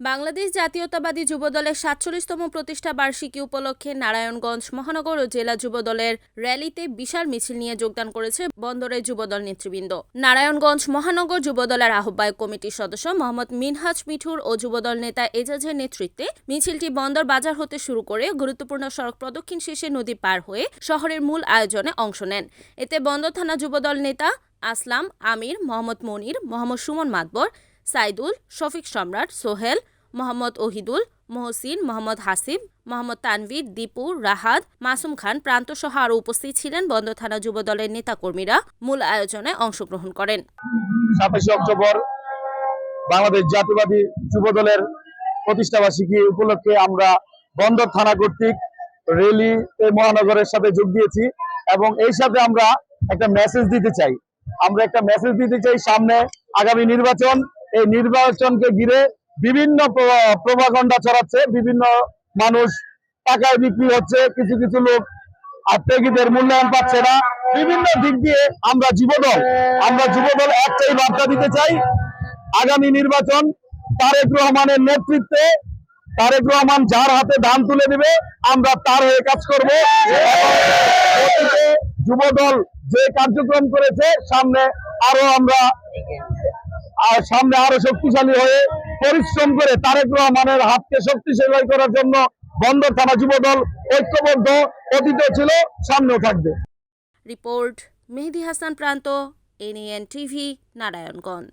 বাংলাদেশ জাতীয়তাবাদী যুবদলের সাতচল্লিশতম প্রতিষ্ঠা বার্ষিকী উপলক্ষে নারায়ণগঞ্জ মহানগর ও জেলা যুবদলের র্যালিতে বিশাল মিছিল নিয়ে যোগদান করেছে বন্দরের যুবদল নেতৃবৃন্দ। নারায়ণগঞ্জ মহানগর যুবদলের আহ্বায়ক কমিটির সদস্য মোহাম্মদ মিনহাজ মিঠুর ও যুবদল নেতা এজাজের নেতৃত্বে মিছিলটি বন্দর বাজার হতে শুরু করে গুরুত্বপূর্ণ সড়ক প্রদক্ষিণ শেষে নদী পার হয়ে শহরের মূল আয়োজনে অংশ নেন। এতে বন্দর থানা যুবদল নেতা আসলাম আমির, মোহাম্মদ মনির, মোহাম্মদ সুমন মাতবর সাইদুল, শফিক সম্রাট সোহেল, মোহাম্মদ ওহিদুল, মহসিন, মোহাম্মদ হাসিব, মোহাম্মদ তানভীর, দীপু রাহাদ মাসুম খান প্রান্ত সহ আরও উপস্থিত ছিলেন বন্দর থানা যুব যুবদলের নেতাকর্মীরা মূল আয়োজনে অংশগ্রহণ করেন। সাতাশে অক্টোবর বাংলাদেশ জাতীয়বাদী যুব দলের প্রতিষ্ঠাবার্ষিকী উপলক্ষে আমরা বন্দর থানা কর্তৃক রেলি মহানগরের সাথে যোগ দিয়েছি এবং এই সাথে আমরা একটা মেসেজ দিতে চাই। আমরা একটা মেসেজ দিতে চাই সামনে আগামী নির্বাচন এই নির্বাচনকে ঘিরে বিভিন্ন প্রভাগণ্ডা ছড়াচ্ছে, বিভিন্ন মানুষ টাকায় বিক্রি হচ্ছে, কিছু কিছু লোক আর ত্যাগীদের মূল্যায়ন পাচ্ছে না। বিভিন্ন দিক দিয়ে আমরা যুবদল আমরা যুবদল একটাই বার্তা দিতে চাই, আগামী নির্বাচন তারেক রহমানের নেতৃত্বে, তারেক রহমান যার হাতে ধান তুলে দিবে, আমরা তার হয়ে কাজ করব। যুবদল যে কার্যক্রম করেছে, সামনে আরও আমরা আর সামনে আরও শক্তিশালী হয়ে পরিশ্রম করে তারেক রহমানের হাতকে শক্তিশালী করার জন্য বন্দর থানা যুবদল ঐক্যবদ্ধ, অতীত ছিল, সামনেও থাকবে। রিপোর্ট মেহেদি হাসান প্রান্ত এনএন টিভি, নারায়ণগঞ্জ।